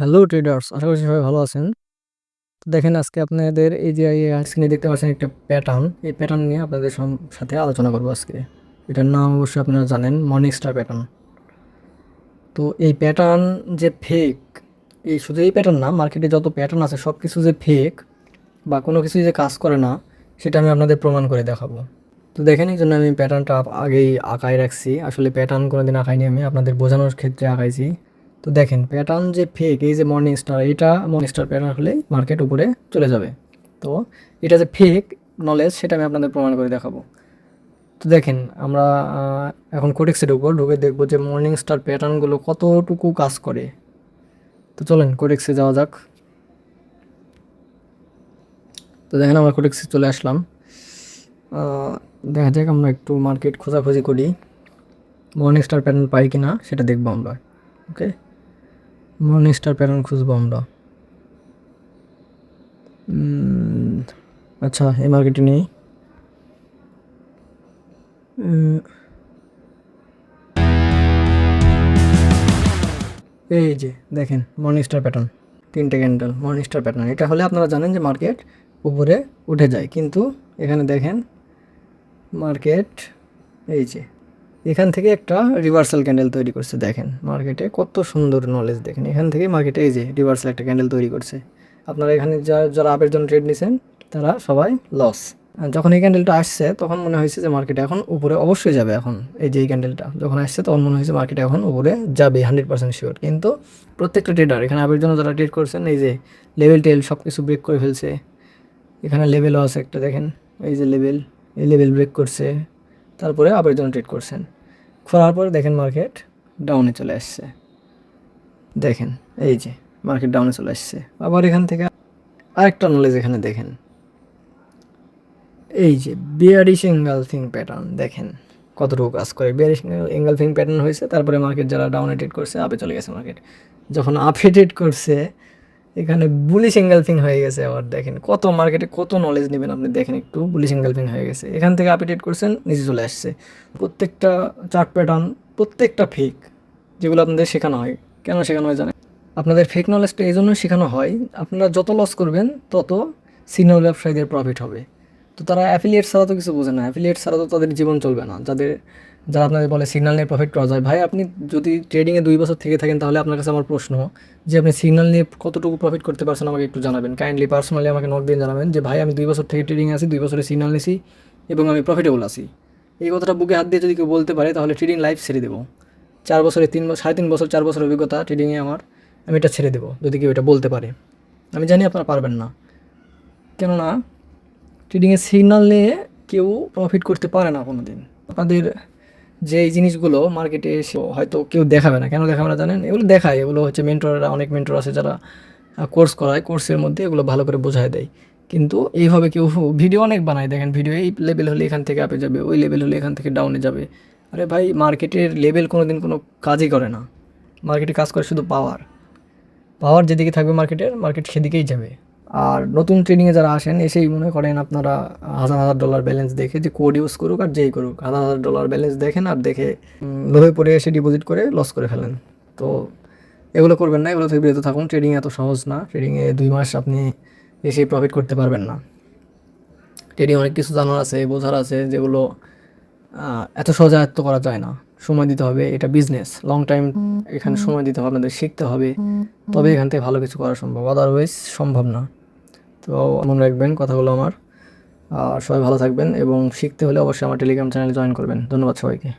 Hello traders আশা করছি সবাই ভালো আছেন। দেখেন, আজকে আপনাদের এই যে স্ক্রিনে দেখতে পাচ্ছেন একটা প্যাটার্ন এই প্যাটার্ন নিয়ে আপনাদের সাথে আলোচনা করব আজকে। এটার নাম অবশ্যই আপনারা জানেন মর্নিং স্টার প্যাটার্ন তো এই প্যাটার্ন যে ফেক এই শুধু এই প্যাটার্ন না মার্কেটে যত প্যাটার্ন আছে সব কিছু যে ফেক বা কোনো কিছু যে কাজ করে না, সেটা আমি আপনাদের প্রমাণ করে দেখাবো। তো দেখেন, এই জন্য আমি প্যাটার্নটা আগেই আঁকায় রাখছি। আসলে প্যাটার্ন কোনো দিন আঁকাইনি আমি, আপনাদের বোঝানোর ক্ষেত্রে আঁকাইছি। তো দেখেন প্যাটার্ন যে ফেক এই যে মর্নিং স্টার এটা মর্নিং স্টার প্যাটার্ন হলে মার্কেট উপরে চলে যাবে। তো এটা যে ফেক নলেজ সেটা আমি আপনাদের প্রমাণ করে দেখাবো। তো দেখেন, আমরা এখন কোটেক্সের উপর ঢুকে দেখব যে মর্নিং স্টার প্যাটার্নগুলো কতটুকু কাজ করে। তো চলেন কোটেক্সে যাওয়া যাক। তো দেখেন, আমরা কোটেক্সে চলে আসলাম। দেখা যাক আমরা একটু মার্কেট খোঁজাখুঁজি করি। মর্নিং স্টার প্যাটার্ন পাই কি না সেটা দেখব আমরা ওকে মর্নিং স্টার প্যাটার্ন খুঁজবো আমরা আচ্ছা এই মার্কেটে নেই। এই যে দেখেন মর্নিং স্টার প্যাটার্ন তিনটে ক্যান্ডেল মর্নিং স্টার প্যাটার্ন এটা হলে আপনারা জানেন যে মার্কেট উপরে উঠে যায় কিন্তু এখানে দেখেন মার্কেট এই যে এখান থেকে একটা রিভার্সাল ক্যান্ডেল তৈরি করছে, দেখেন। মার্কেটে কত সুন্দর নলেজ দেখেন। এখান থেকে মার্কেটে এই যে রিভার্সাল একটা ক্যান্ডেল তৈরি করছে। আপনারা এখানে যা, যারা আপের জন্য ট্রেড নিছেন, তারা সবাই লস যখন এই ক্যান্ডেলটা আসছে, তখন মনে হয়েছে যে মার্কেট এখন উপরে অবশ্যই যাবে এখন। এই যে এই ক্যান্ডেলটা যখন আসছে, তখন মনে হয়েছে মার্কেট এখন উপরে যাবে হান্ড্রেড পার্সেন্ট শিওর কিন্তু প্রত্যেকটা ট্রেডার এখানে আপের জন্য যারা ট্রেড করছেন, এই যে লেভেল টেল সব কিছু ব্রেক করে ফেলছে। এখানে লেভেলও আছে একটা, দেখেন। এই যে লেভেল এই লেভেল ব্রেক করছে। তারপরে আপের জন্য ট্রেড করছেন। খোলার পরে দেখেন মার্কেট ডাউনে চলে আসছে। দেখেন, এই যে মার্কেট ডাউনে চলে আসছে। আবার এখান থেকে আরেকটা নলেজ এখানে দেখেন। এই যে বিয়ারিশ এঙ্গালফিং প্যাটার্ন দেখেন কতটুকু কাজ করে। বিয়ারিশ এঙ্গালফিং প্যাটার্ন হয়েছে, তারপরে মার্কেট যারা ডাউনে ট্রেড করছে আপে চলে গেছে মার্কেট যখন আপে ট্রেড করছে এখানে বুলিশ এঙ্গালফিং হয়ে গেছে আবার দেখেন। কত মার্কেটে কত নলেজ নেবেন আপনি? দেখেন একটু বুলিশ এঙ্গালফিং হয়ে গেছে। এখান থেকে আপডেট করছেন, নিচে চলে আসছে। প্রত্যেকটা চার্ট প্যাটার্ন প্রত্যেকটা ফেক যেগুলো আপনাদের শেখানো হয়। কেন শেখানো হয় জানেন? আপনাদের ফেক নলেজটা এই জন্য শেখানো হয়, আপনারা যত লস করবেন, তত সিনিয়র ব্যবসায়ীদের প্রফিট হবে। তো তারা অ্যাফিলিয়েট ছাড়া তো কিছু বোঝে না। অ্যাফিলিয়েট ছাড়া তো তাদের জীবন চলবে না। যাদের, যারা আপনাদের বলে সিগনাল নিয়ে প্রফিট করা যায়, ভাই, আপনি যদি ট্রেডিংয়ে দুই বছর থেকে থাকেন, তাহলে আপনার কাছে আমার প্রশ্ন, যে আপনি সিগন্যাল নিয়ে কতটুকু প্রফিট করতে পারছেন আমাকে একটু জানাবেন। কাইন্ডলি পার্সোনালি আমাকে নোট দিয়ে জানাবেন যে, ভাই, আমি দুই বছর থেকে ট্রেডিংয়ে আছি, দুই বছরের সিগনাল নিছি এবং আমি প্রফিটেবল আছি। এই কথাটা বুকে হাত দিয়ে যদি কেউ বলতে পারে, তাহলে ট্রেডিং লাইফ ছেড়ে দেবো। চার বছরে তিন বছর সাড়ে তিন বছর, চার বছর অভিজ্ঞতা ট্রেডিংয়ে আমার, আমি এটা ছেড়ে দেবো, যদি কেউ এটা বলতে পারে। আমি জানি আপনারা পারবেন না। কেননা ট্রেডিংয়ে সিগন্যাল নিয়ে কেউ প্রফিট করতে পারে না কোনো দিন আপনাদের যে এই জিনিসগুলো মার্কেটে এসে হয়তো কেউ দেখাবে না। কেন দেখাবে না জানেন? এগুলো দেখায়। এগুলো হচ্ছে মেন্টররা অনেক মেন্টর আছে যারা কোর্স করায়। কোর্সের মধ্যে এগুলো ভালো করে বোঝায় দেয়। কিন্তু এইভাবে কেউ ভিডিও অনেক বানায়। দেখেন ভিডিও এই লেভেল হলে এখান থেকে আপে যাবে, ওই লেভেল হলে এখান থেকে ডাউনে যাবে। আরে ভাই মার্কেটের লেভেল কোনো দিন কোনো কাজই করে না। মার্কেটে কাজ করে শুধু পাওয়ার পাওয়ার যেদিকে থাকবে মার্কেটের মার্কেট সেদিকেই যাবে। আর নতুন ট্রেনিংয়ে যারা আসেন, এসেই মনে করেন আপনারা হাজার হাজার ডলার ব্যালেন্স দেখে যে কোড ইউজ করুক আর যেই করুক, হাজার হাজার ডলার ব্যালেন্স দেখেন আর দেখে লোভে পড়ে এসে ডিপোজিট করে লস করে ফেলেন। তো এগুলো করবেন না, এগুলো থেকে বিরত থাকুন। ট্রেডিং এত সহজ না ট্রেডিংয়ে দুই মাস আপনি এসে প্রফিট করতে পারবেন না। ট্রেডিং অনেক কিছু জানার আছে, বোঝার আছে, যেগুলো এত সহজে আয়ত্ত করা যায় না। সময় দিতে হবে, এটা বিজনেস লং টাইম এখানে সময় দিতে হবে, আপনাদের শিখতে হবে। তবে এখান থেকে ভালো কিছু করা সম্ভব। আদারওয়াইজ সম্ভব না। তো মনে রাখবেন কথাগুলো আমার। আর সবাই ভালো থাকবেন এবং শিখতে হলে অবশ্যই আমার টেলিগ্রাম চ্যানেলে জয়েন করবেন। ধন্যবাদ সবাইকে।